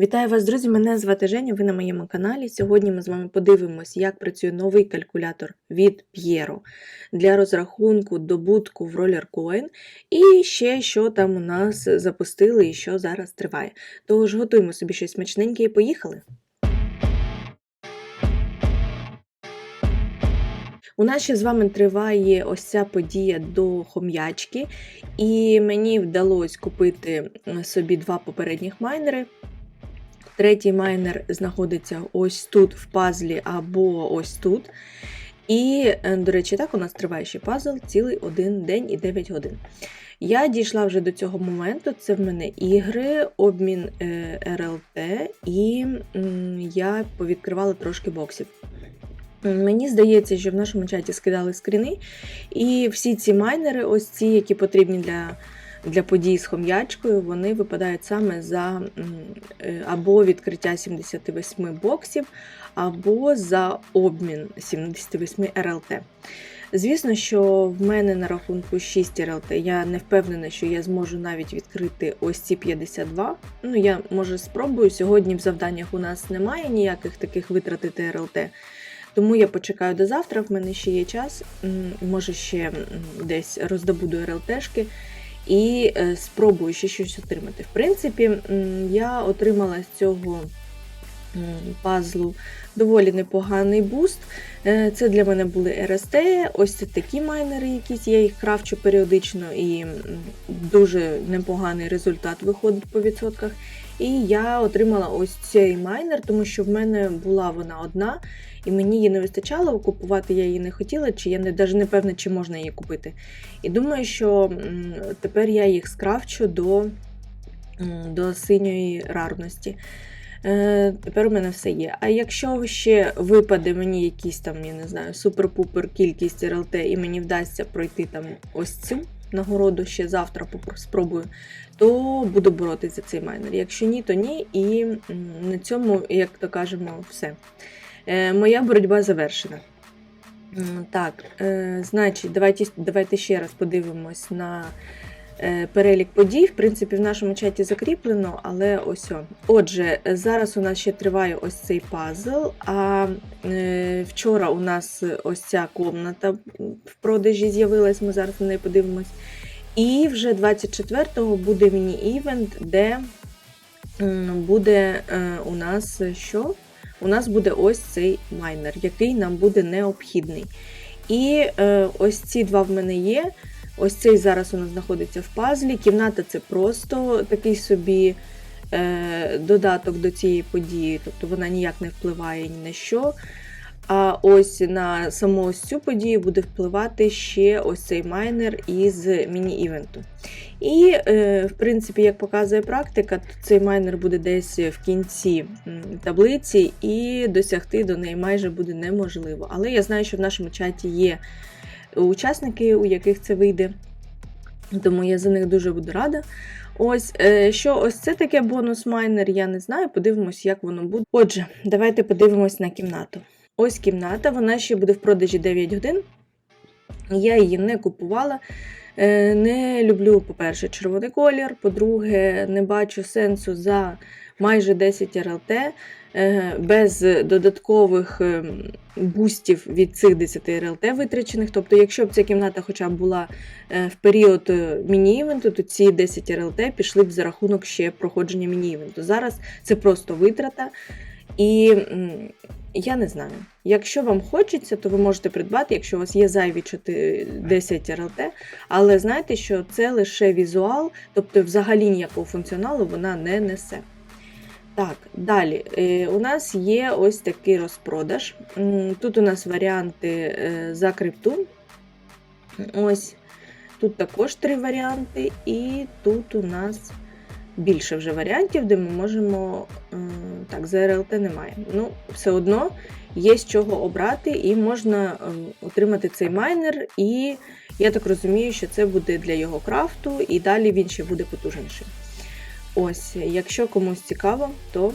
Вітаю вас, друзі! Мене звати Женя, ви на моєму каналі. Сьогодні ми з вами подивимось, як працює новий калькулятор від Piero для розрахунку добутку в Rollercoin і ще що там у нас запустили і що зараз триває. Тож готуємо собі щось смачненьке і поїхали! У нас ще з вами триває ось ця подія до хом'ячки, і мені вдалося купити собі два попередніх майнери. Третій майнер знаходиться ось тут в пазлі або ось тут. І, е, до речі, так у нас триває ще пазл цілий один день і 9 годин. Я дійшла вже до цього моменту. Це в мене ігри, обмін е, РЛТ, і я повідкривала трошки боксів. Мені здається, що в нашому чаті скидали скріни, і всі ці майнери, ось ці, які потрібні для для подій з хом'ячкою, вони випадають саме за е, або відкриття 78 боксів, або за обмін 78 РЛТ. Звісно, що в мене на рахунку 6 РЛТ. Я не впевнена, що я зможу навіть відкрити ось ці 52. Ну, я може спробую. Сьогодні в завданнях у нас немає ніяких таких витратити РЛТ. Тому я почекаю до завтра, в мене ще є час, може ще десь роздобуду РЛТшки і е, спробую ще щось отримати. В принципі, я отримала з цього пазлу доволі непоганий буст. Е, це для мене були РСТ, ось це такі майнери, якісь я їх крафчу періодично, і дуже непоганий результат виходить по відсотках. І я отримала ось цей майнер, тому що в мене була вона одна, і мені її не вистачало, купувати я її не хотіла, чи я не, навіть не певна, чи можна її купити. І думаю, що тепер я їх скрафчу до, до синьої рарності. Е, Тепер у мене все є. А якщо ще випаде мені якийсь там, я не знаю, супер-пупер кількість РЛТ, і мені вдасться пройти там ось цю нагороду ще завтра спробую, то буду боротися за цей майнер. Якщо ні, то ні. І на цьому, як то кажемо, все. Е, Моя боротьба завершена. Так, е, значить, давайте, давайте ще раз подивимось на. Е, перелік подій, в принципі, в нашому чаті закріплено, але ось. О. Отже, зараз у нас ще триває ось цей пазл. А вчора у нас ось ця комната в продажі з'явилась, ми зараз на неї подивимось. І вже 24-го буде міні-івент, де буде у нас що? У нас буде ось цей майнер, який нам буде необхідний. І е, ось ці два в мене є. Ось цей зараз у нас знаходиться в пазлі. Кімната це просто такий собі е, додаток до цієї події, тобто вона ніяк не впливає ні на що. А ось на саму ось цю подію буде впливати ще ось цей майнер із міні-івенту. І, е, в принципі, як показує практика, то цей майнер буде десь в кінці таблиці, і досягти до неї майже буде неможливо. Але я знаю, що в нашому чаті є учасники, у яких це вийде. Тому я за них дуже буду рада. Ось, е, що ось це таке бонус майнер, я не знаю. Подивимось, як воно буде. Отже, давайте подивимось на кімнату. Ось кімната, вона ще буде в продажі 9 годин. Я її не купувала. Е, не люблю, по-перше, червоний колір. По-друге, не бачу сенсу за майже 10 РЛТ Е, без додаткових е, бустів від цих 10 РЛТ витрачених. Тобто, якщо б ця кімната хоча б була в період міні-івенту, то ці 10 РЛТ пішли б за рахунок ще проходження міні-івенту. Зараз це просто витрата. І я не знаю. Якщо вам хочеться, то ви можете придбати, якщо у вас є зайві 10 РЛТ, але знайте, що це лише візуал, тобто взагалі ніякого функціоналу вона не несе. Так, далі е, у нас є ось такий розпродаж. Тут у нас варіанти е, за крипту. Ось Тут також три варіанти, і тут у нас більше вже варіантів, де ми можемо. Е, так, за РЛТ немає. Ну, все одно є з чого обрати, і можна отримати цей майнер. І я так розумію, що це буде для його крафту, і далі він ще буде потужніший. Ось, якщо комусь цікаво, то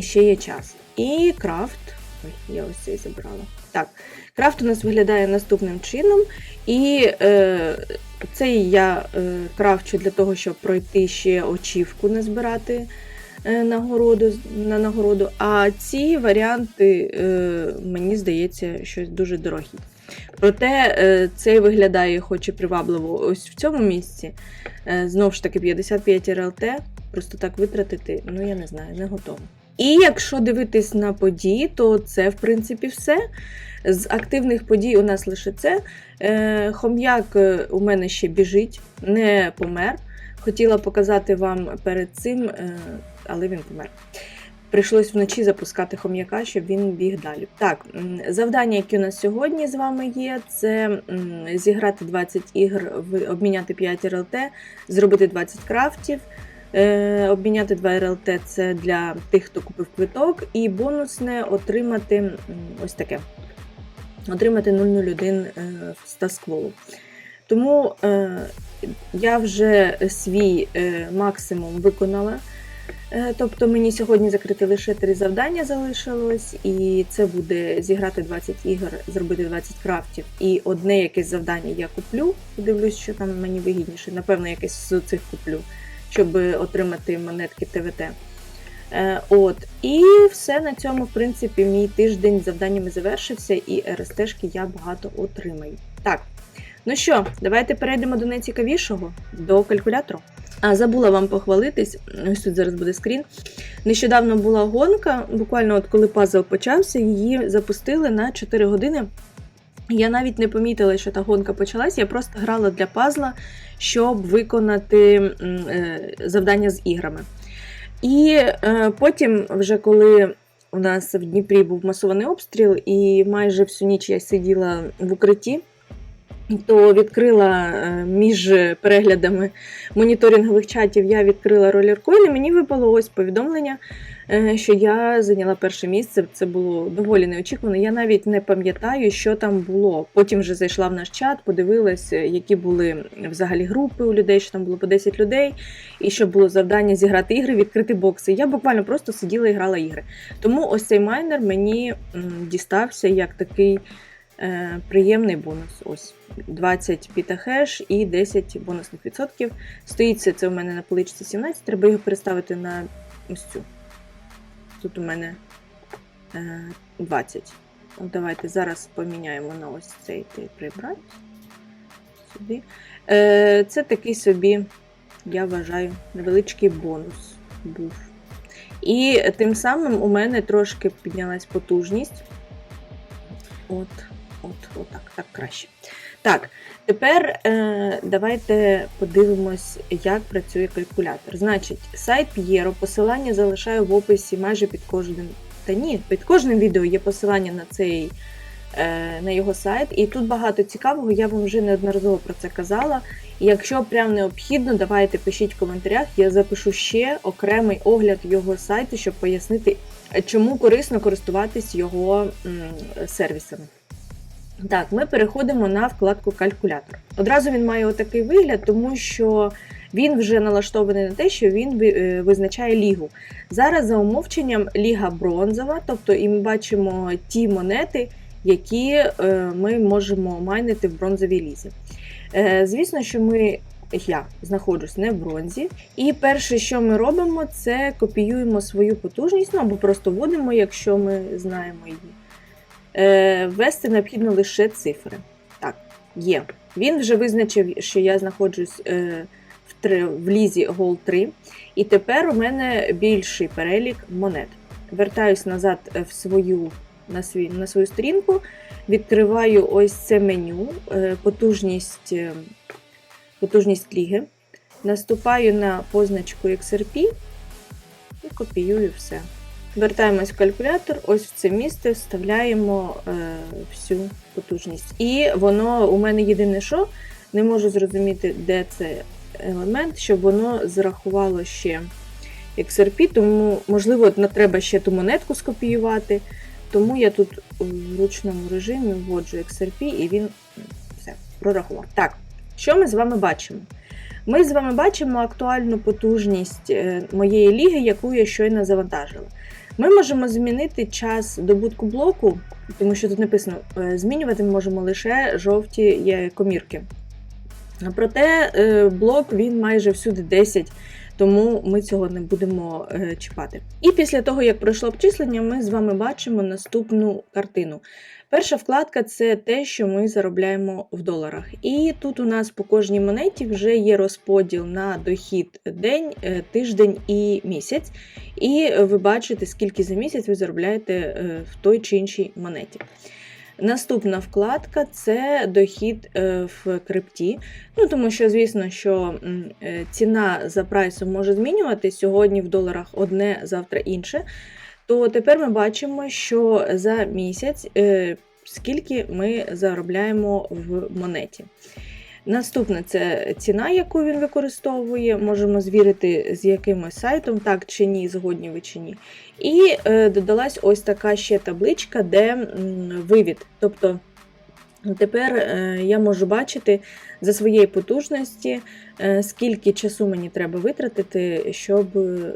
ще є час. І крафт. Ой, я ось цей забрала. Так, крафт у нас виглядає наступним чином. І е, цей я е, крафчу для того, щоб пройти ще очівку, не збирати е, нагороду, на нагороду, а ці варіанти, е, мені здається, щось дуже дорогі. Проте е, цей виглядає хоч і привабливо ось в цьому місці. Е, Знову ж таки, 55 РЛТ. Просто так витратити, ну я не знаю, не готова. І якщо дивитись на події, то це в принципі все. З активних подій у нас лише це. Е, Хом'як е, у мене ще біжить, не помер. Хотіла показати вам перед цим, е, але він помер. Прийшлось вночі запускати хом'яка, щоб він біг далі. Так, завдання, які у нас сьогодні з вами є, це зіграти 20 ігр, обміняти 5 РЛТ, зробити 20 крафтів. Е, обміняти 2 РЛТ це для тих, хто купив квиток, і бонусне отримати ось таке. Отримати 001 е, з таскволу. Тому е, я вже свій е, максимум виконала. Е, Тобто мені сьогодні закрити лише три завдання залишилось, і це буде зіграти 20 ігор, зробити 20 крафтів. І одне якесь завдання я куплю. Подивлюсь, що там мені вигідніше. Напевно, якесь з цих куплю, щоб отримати монетки ТВТ. Е, От, і все на цьому, в принципі, мій тиждень завданнями завершився, і РСТшки я багато отримаю. Так, ну що, давайте перейдемо до найцікавішого, до калькулятору. А забула вам похвалитись, ось тут зараз буде скрін. Нещодавно була гонка, буквально от коли пазл почався, її запустили на 4 години. Я навіть не помітила, що та гонка почалась, я просто грала для пазла, щоб виконати е, завдання з іграми. І е, потім, вже коли у нас в Дніпрі був масований обстріл, і майже всю ніч я сиділа в укритті, то відкрила е, між переглядами моніторингових чатів, я відкрила ролеркоін, і мені випало ось повідомлення, що я зайняла перше місце. Це було доволі неочікувано. Я навіть не пам'ятаю, що там було. Потім вже зайшла в наш чат, подивилась, е, які були взагалі групи у людей, що там було по 10 людей, і що було завдання зіграти ігри, відкрити бокси. Я буквально просто сиділа і грала ігри. Тому ось цей майнер мені дістався як такий е, приємний бонус. Ось 20 пітахеш і 10 бонусних відсотків. Стоїть це, це у мене на поличці 17, треба його переставити на ось цю. Тут у мене е, 20. От давайте зараз поміняємо на ось цей ти прибрати. Сюди. Е, це такий собі, я вважаю, невеличкий бонус був. І тим самим у мене трошки піднялась потужність. От, от, от так, так краще. Так, тепер е, давайте подивимось, як працює калькулятор. Значить, сайт П'єро, посилання залишаю в описі майже під кожним. Та ні, під кожним відео є посилання на цей е, на його сайт, і тут багато цікавого, я вам вже неодноразово про це казала. Якщо прям необхідно, давайте пишіть в коментарях, я запишу ще окремий огляд його сайту, щоб пояснити, чому корисно користуватись його сервісами. Так, ми переходимо на вкладку калькулятор. Одразу він має отакий вигляд, тому що він вже налаштований на те, що він е, визначає лігу. Зараз за умовченням ліга бронзова, тобто і ми бачимо ті монети, які е, ми можемо майнити в бронзовій лізі. Е, Звісно, що ми. Я знаходжусь не в бронзі. І перше, що ми робимо, це копіюємо свою потужність, ну або просто вводимо, якщо ми знаємо її. Е, Ввести необхідно лише цифри. Так, є. Він вже визначив, що я знаходжусь е, в, лізі Gold 3. І тепер у мене більший перелік монет. Вертаюсь назад е, в свою, на, свій, на свою сторінку, відкриваю ось це меню, потужність, потужність ліги. Наступаю на позначку XRP і копіюю все. Вертаємось в калькулятор, ось в це місце вставляємо е, всю потужність. І воно у мене єдине, що не можу зрозуміти, де це елемент, щоб воно зарахувало ще XRP, тому, можливо, треба ще ту монетку скопіювати. Тому я тут в ручному режимі вводжу XRP і він все прорахував. Так, що ми з вами бачимо? Ми з вами бачимо актуальну потужність е, моєї ліги, яку я щойно завантажила. Ми можемо змінити час добутку блоку, тому що тут написано, е, змінювати ми можемо лише жовті є комірки. Проте е, блок він майже всюди 10, тому ми цього не будемо е, чіпати. І після того, як пройшло обчислення, ми з вами бачимо наступну картину. Перша вкладка це те, що ми заробляємо в доларах. І тут у нас по кожній монеті вже є розподіл на дохід день, е, тиждень і місяць. І ви бачите, скільки за місяць ви заробляєте е, в той чи іншій монеті. Наступна вкладка це дохід е, в крипті. Ну, тому що, звісно, що ціна за прайсом може змінювати сьогодні в доларах одне, завтра інше. То тепер ми бачимо, що за місяць е, скільки ми заробляємо в монеті. Наступне це ціна, яку він використовує. Можемо звірити з якимось сайтом, так чи ні, згодні ви чи ні. І е, додалась ось така ще табличка, де вивід. Тобто тепер е, я можу бачити за своєї потужності, е, скільки часу мені треба витратити, щоб е,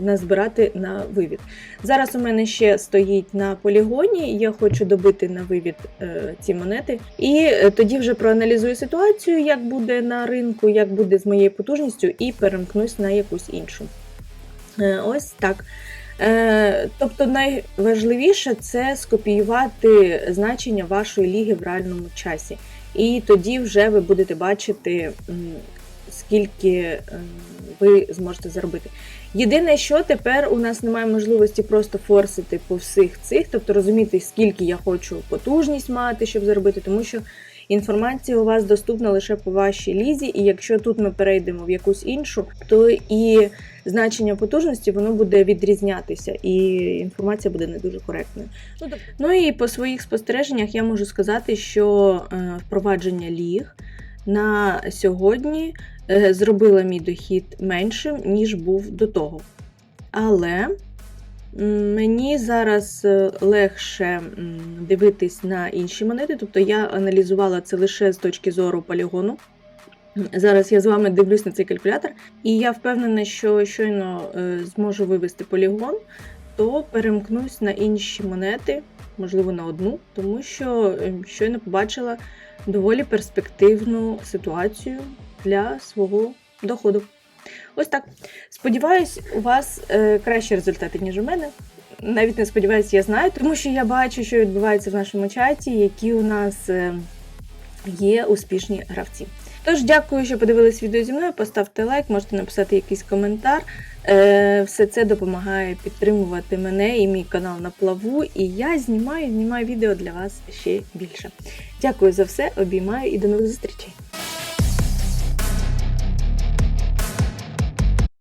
назбирати на вивід. Зараз у мене ще стоїть на полігоні, я хочу добити на вивід ці монети. І тоді вже проаналізую ситуацію, як буде на ринку, як буде з моєю потужністю, і перемкнусь на якусь іншу. Ось так. Е, Тобто найважливіше це скопіювати значення вашої ліги в реальному часі. І тоді вже ви будете бачити, скільки е, ви зможете заробити. Єдине, що тепер у нас немає можливості просто форсити по всіх цих, тобто розуміти, скільки я хочу потужність мати, щоб заробити, тому що інформація у вас доступна лише по вашій лізі, і якщо тут ми перейдемо в якусь іншу, то і значення потужності воно буде відрізнятися, і інформація буде не дуже коректною. Ну, тоб- Ну і по своїх спостереженнях я можу сказати, що е, впровадження ліг на сьогодні е, зробила мій дохід меншим, ніж був до того. Але мені зараз е, легше дивитись на інші монети, тобто я аналізувала це лише з точки зору полігону. Зараз я з вами дивлюсь на цей калькулятор, і я впевнена, що щойно е, зможу вивести полігон, то перемкнусь на інші монети, можливо, на одну, тому що е, щойно побачила доволі перспективну ситуацію для свого доходу. Ось так. Сподіваюсь, у вас е, кращі результати, ніж у мене. Навіть не сподіваюся, я знаю, тому що я бачу, що відбувається в нашому чаті, які у нас е, є успішні гравці. Тож, дякую, що подивились відео зі мною. Поставте лайк, можете написати якийсь коментар. Е, Все це допомагає підтримувати мене і мій канал на плаву. І я знімаю, знімаю відео для вас ще більше. Дякую за все, обіймаю і до нових зустрічей!